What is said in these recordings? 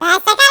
Ben Sakar Bebek.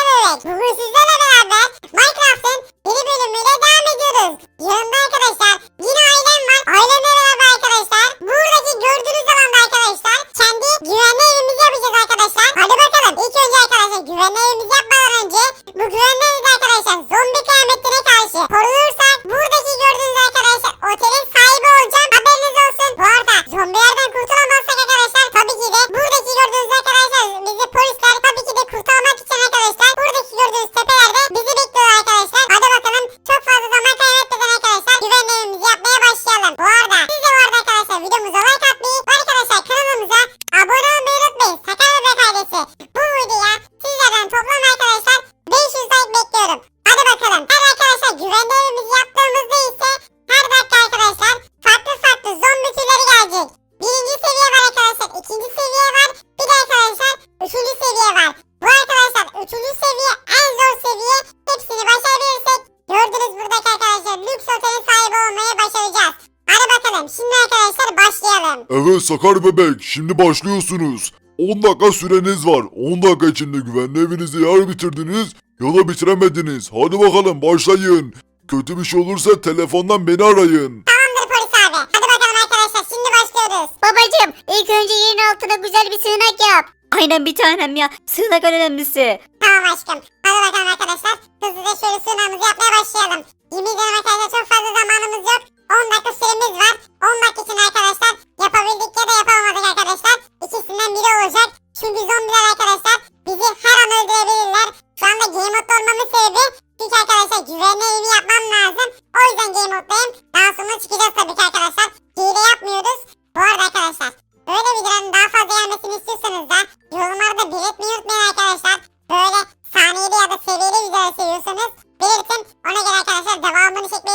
Sakar Bebek şimdi başlıyorsunuz. 10 dakika süreniz var. 10 dakika içinde güvenli evinizi ya bitirdiniz ya da bitiremediniz. Hadi bakalım başlayın. Kötü bir şey olursa telefondan beni arayın. Tamamdır polis abi. Hadi bakalım arkadaşlar şimdi başlıyoruz. Babacım ilk önce yerin altına güzel bir sığınak yap. Aynen bir tanem ya. Sığınak en önemlisi. Tamam aşkım. Hadi bakalım arkadaşlar. Hızlıca şöyle sığınağımızı yapmaya başlayalım. Yemin ederim arkadaşlar çok fazla zamanımız yok. 10 dakika süremiz var. 10 dakika için arkadaşlar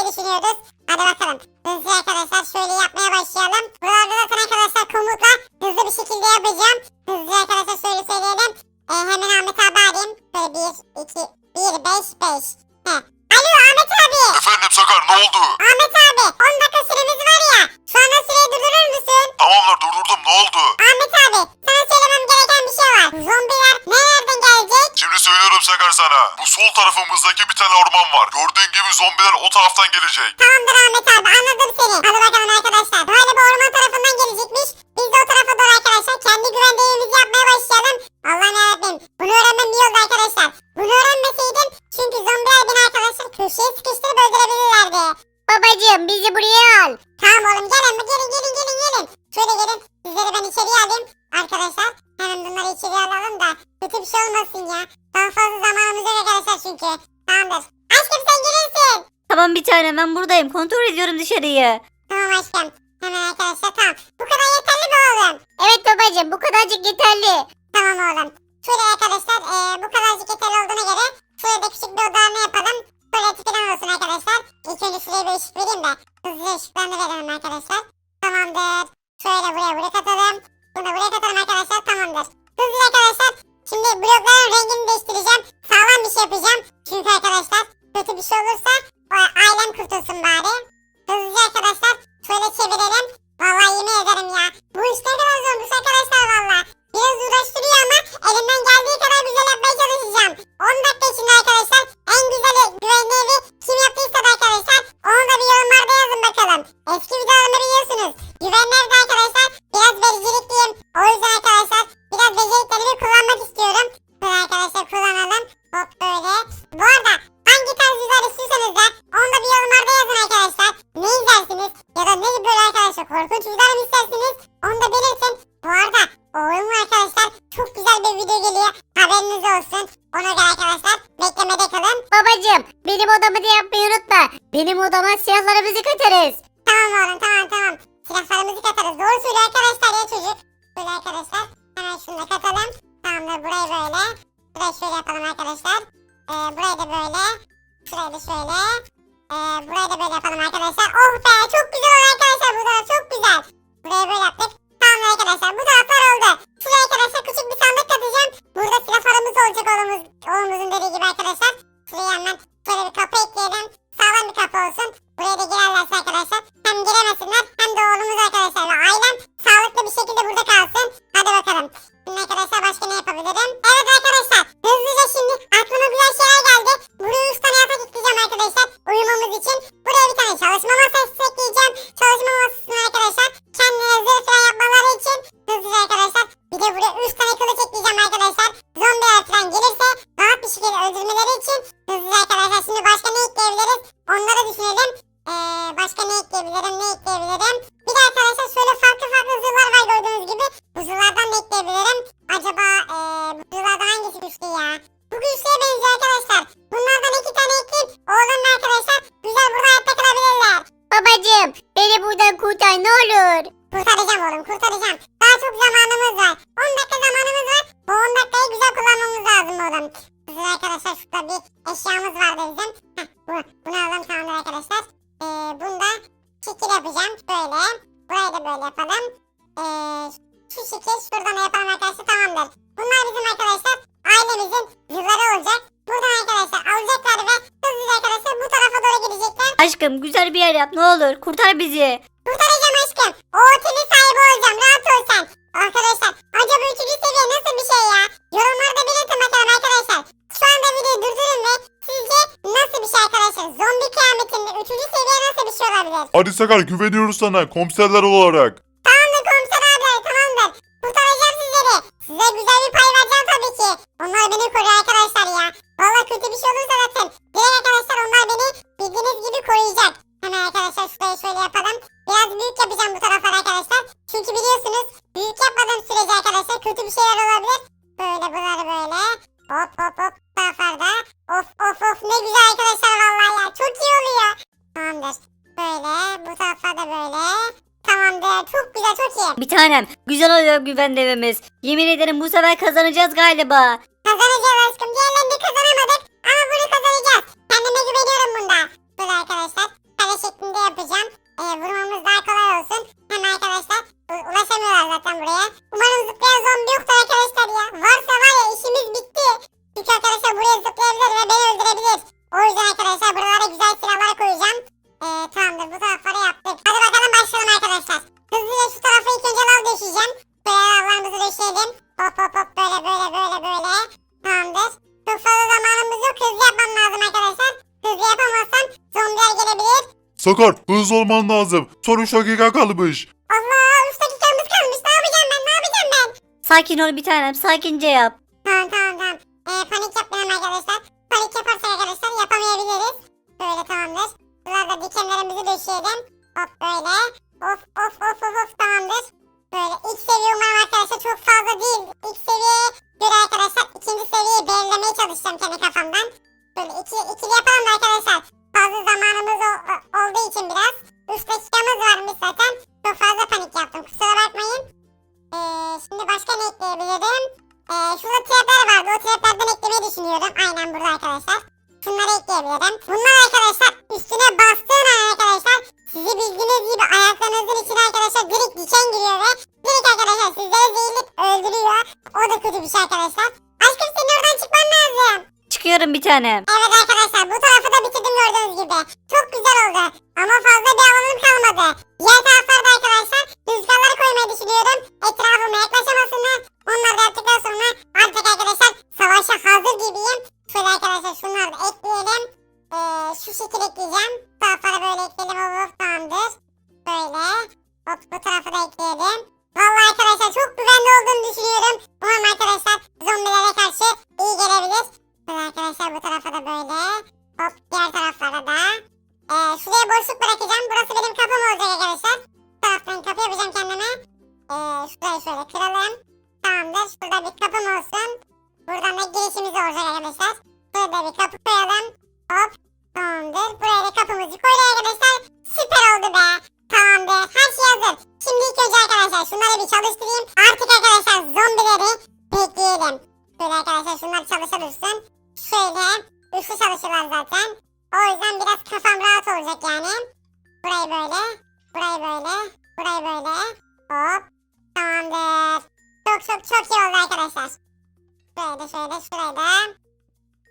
düşünüyoruz. Sana. Bu sol tarafımızdaki bir tane orman var. Gördüğün gibi zombiler o taraftan gelecek. Tamamdır Ahmet abi anladım seni. Hadi bakalım arkadaşlar. Böyle bir orman tarafından gelecekmiş. Biz de o tarafa doğru arkadaşlar kendi güvende evimizi yapmaya başlayalım. Allah'ım yarabbim. Bunu öğrenmem iyi oldu arkadaşlar. Bunu öğrenmeseydim çünkü zombiler beni arkadaşlar köşeye sıkıştırıp öldürebilirlerdi. Babacım bizi buraya al. Tamam oğlum gelin gelin gelin. Tanem ben buradayım. Kontrol ediyorum dışarıyı. Tamam aşkım. Hemen arkadaşlar tamam. Bu kadar yeterli mi oğlum? Evet babacım bu kadarcık yeterli. Tamam oğlum. Şöyle arkadaşlar eee, bu kadarcık yeterli olduğuna göre şöyle de küçük bir odalarını yapalım. Korkunç videolar mı istersiniz? Onu da belirtin. Bu arada oğlum arkadaşlar çok güzel bir video geliyor. Haberiniz olsun. Ona göre arkadaşlar beklemede kalın. Babacım benim odamı da yapmayı unutma. Benim odama silahlarımızı katarız. Tamam oğlum tamam tamam. Silahlarımızı katarız. Doğru söylüyor arkadaşlar ya çocuk. Böyle arkadaşlar. Hemen şunu da katalım. Tamamdır burayı böyle. Burayı şöyle yapalım arkadaşlar. Ee, burayı da böyle. Şurayı da şöyle. Ee, burayı da böyle yapalım arkadaşlar. Oh be çok güzel oldu arkadaşlar. Bu da çok güzel. Burayı böyle yaptık. Tamamdır arkadaşlar. Bu taraflar oldu. Şuraya arkadaşlar küçük bir sandık katacağım. Burada silahlarımız olacak oğlumuz, oğlumuzun dediği gibi arkadaşlar. Şuraya hemen şöyle bir kapı ekleyelim. Sağlam bir kapı olsun. Buraya da girerlerse arkadaşlar hem giremesinler hem de oğlumuz arkadaşlar ailem sağlıklı bir şekilde burada kalsın. Hadi bakalım. Şimdi arkadaşlar başka ne bu, bunu alalım tamamdır arkadaşlar. Ee, bunda şekil yapacağım. Böyle. Burayı da böyle yapalım. Ee, şu şekil şuradan da yapalım arkadaşlar tamamdır. Bunlar bizim arkadaşlar ailemizin yılları olacak. Buradan arkadaşlar alacaklar ve hızlıca arkadaşlar bu tarafa doğru gidecekler. Aşkım güzel bir yer yap ne olur kurtar bizi. Hadi Sakar güveniyoruz sana komiserler olarak. Tamamdır komiser abiler tamamdır. Kurtaracağım sizleri. Size güzel bir pay vereceğim tabii ki. Onlar beni koruyor arkadaşlar ya. Valla kötü bir şey olursa zaten. Direkt arkadaşlar onlar beni bildiğiniz gibi koruyacak. Hemen arkadaşlar şurayı şöyle yapalım. Biraz büyük yapacağım bu tarafları evimiz. Yemin ederim bu sefer kazanacağız galiba. Hop hop böyle böyle böyle böyle. Tamamdır. Çok fazla zamanımız yok. Hızlı yapmam lazım arkadaşlar. Hızlı yapamazsam zombiler gelebilir. Sakar hızlı olman lazım. Son 3 dakika kalmış. Allah 3 dakikamız kalmış. Ne yapacağım ben? Ne yapacağım ben? Sakin ol bir tanem sakince yap. Tamam tamam tamam. Ee, panik yapmayalım arkadaşlar. Panik yaparsak arkadaşlar yapamayabiliriz. Böyle tamamdır. Buralarda dikenlerimizi döşeyelim. Hop böyle. Şunları ekleyebilirim. Bunlar arkadaşlar üstüne bastığın an arkadaşlar sizi bildiğiniz gibi ayaklarınızın içine arkadaşlar direkt diken giriyor ve direkt arkadaşlar sizleri zehirleyip öldürüyor. O da kötü bir şey arkadaşlar. Aşkım senin oradan çıkman lazım. Çıkıyorum bir tanem. Evet çalışırlar zaten. O yüzden biraz kafam rahat olacak yani. Burayı böyle. Burayı böyle. Burayı böyle. Hop. Tamamdır. Çok çok çok iyi oldu arkadaşlar. Şöyle şöyle şurayı da.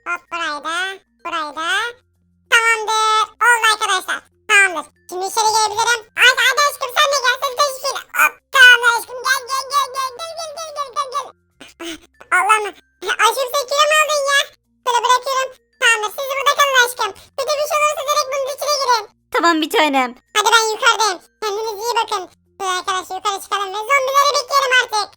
Hop burayı da. Burayı da. Tamamdır. Oldu arkadaşlar. Tamamdır. Şimdi içeri gelebilirim. Hadi hadi aşkım sen de gel. Sen de şöyle. Hop tamamdır aşkım. Gel gel gel gel gel gel gel gel gel. Allah'ım. Aşkım sen kilo aldın ya? Böyle bırakıyorum. Tamamdır. Siz burada kalın aşkım. Bir de bir şey olursa direkt bunun içine girin. Tamam bir tanem. Hadi ben yukarıdayım. Kendinize iyi bakın. Böyle arkadaşlar yukarı çıkalım ve zombileri bekleyelim artık.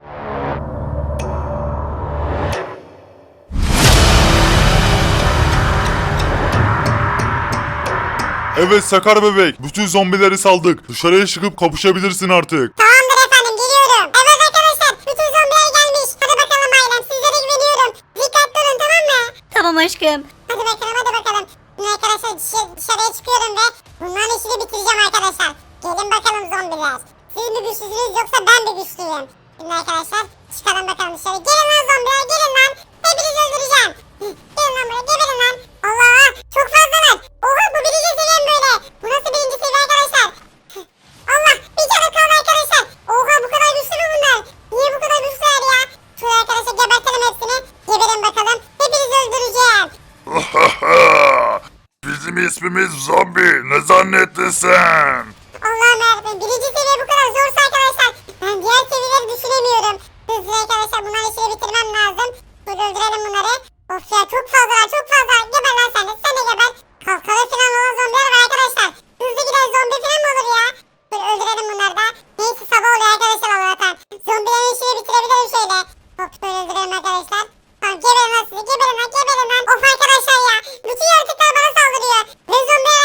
Evet Sakar bebek. Bütün zombileri saldık. Dışarıya çıkıp kapışabilirsin artık. Tamamdır efendim geliyorum. Evet arkadaşlar bütün zombiler gelmiş. Hadi bakalım ailem sizlere güveniyorum. Dikkatli olun tamam mı? Tamam aşkım. Bakalım hadi bakalım. Şimdi arkadaşlar dışarı, dışarıya çıkıyorum ve bunların işini bitireceğim arkadaşlar. Gelin bakalım zombiler. Siz mi güçlüsünüz yoksa ben mi güçlüyüm? Şimdi arkadaşlar çıkalım bakalım dışarı. Gelin lan zombiler gelin lan. Hepinizi öldüreceğim. Gelin lan buraya Bizim zannettin sen? Allah'ım yarabbim birinci seviye bu kadar zorsa arkadaşlar ben diğer seviyeleri düşünemiyorum. Hızlı arkadaşlar bunları işini bitirmem lazım. Böyle öldürelim bunları. Of ya çok fazla çok fazla. Geber lan sen de sen de geber. Kalkalı falan olan zombiler var arkadaşlar. Hızlı giden zombi falan mı olur ya? Böyle öldürelim bunları da. Neyse sabah oluyor arkadaşlar Allah'tan. Zombilerin işini bitirebilirim şöyle. Hop böyle öldürelim arkadaşlar. Tamam geberin lan sizi geberin lan geberin lan. Of arkadaşlar ya. Bütün yaratıklar bana saldırıyor. Ve zombiler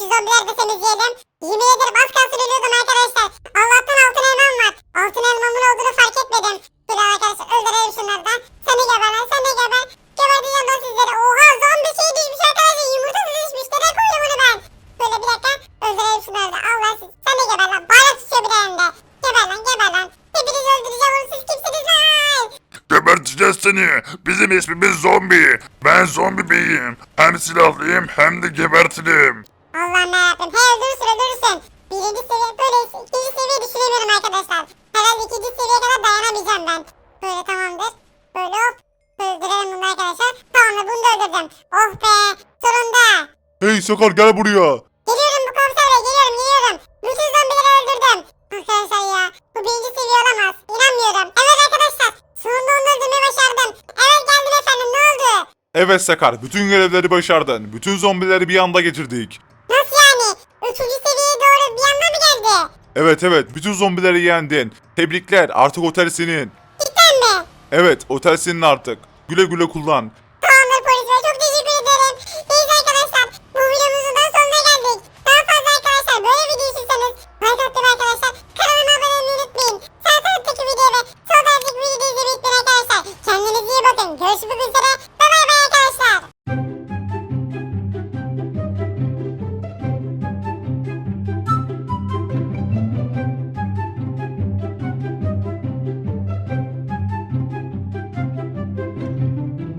şu zombileri de temizleyelim. Yemin ederim az kalsın ölüyordum arkadaşlar. Allah'tan altın elmam var. Altın elmamın olduğunu fark etmedim. Şöyle arkadaşlar öldürelim şunları da. Sen de geber lan sen de geber. Geberteceğim lan sizleri. Oha zombi şey düşmüş arkadaşlar. Yumurtası düşmüş. Nereye koydum onu ben? Böyle bir dakika. Öldürelim şunları da. Allah siz. Sen de geber lan. Bana tutuyor bir de elinde. Geber lan geber lan. Hepinizi öldüreceğim oğlum siz kimsiniz lan? Geberteceğiz seni. Bizim ismimiz zombi. Ben zombi beyim. Hem silahlıyım hem de gebertilim. Allah'ım yarabbim. He öldürürsün öldürürsün. Birinci seviye böyle ikinci seviye düşünemiyorum arkadaşlar. Herhalde ikinci seviyeye kadar dayanamayacağım ben. Böyle tamamdır. Böyle hop. Öldürelim bunu arkadaşlar. Tamamdır bunu da öldürdüm. Oh be. Sonunda. Hey Sakar gel buraya. Geliyorum bu komiser bey geliyorum geliyorum. Bütün zombileri öldürdüm. Arkadaşlar ya. Bu birinci seviye olamaz. İnanmıyorum. Evet arkadaşlar. Sonunda onu öldürmeyi başardım. Evet geldim efendim ne oldu? Evet Sakar, bütün görevleri başardın. Bütün zombileri bir anda geçirdik. Evet evet, bütün zombileri yendin. Tebrikler, artık otel senin. Cidden mi? Evet, otel senin artık. Güle güle kullan.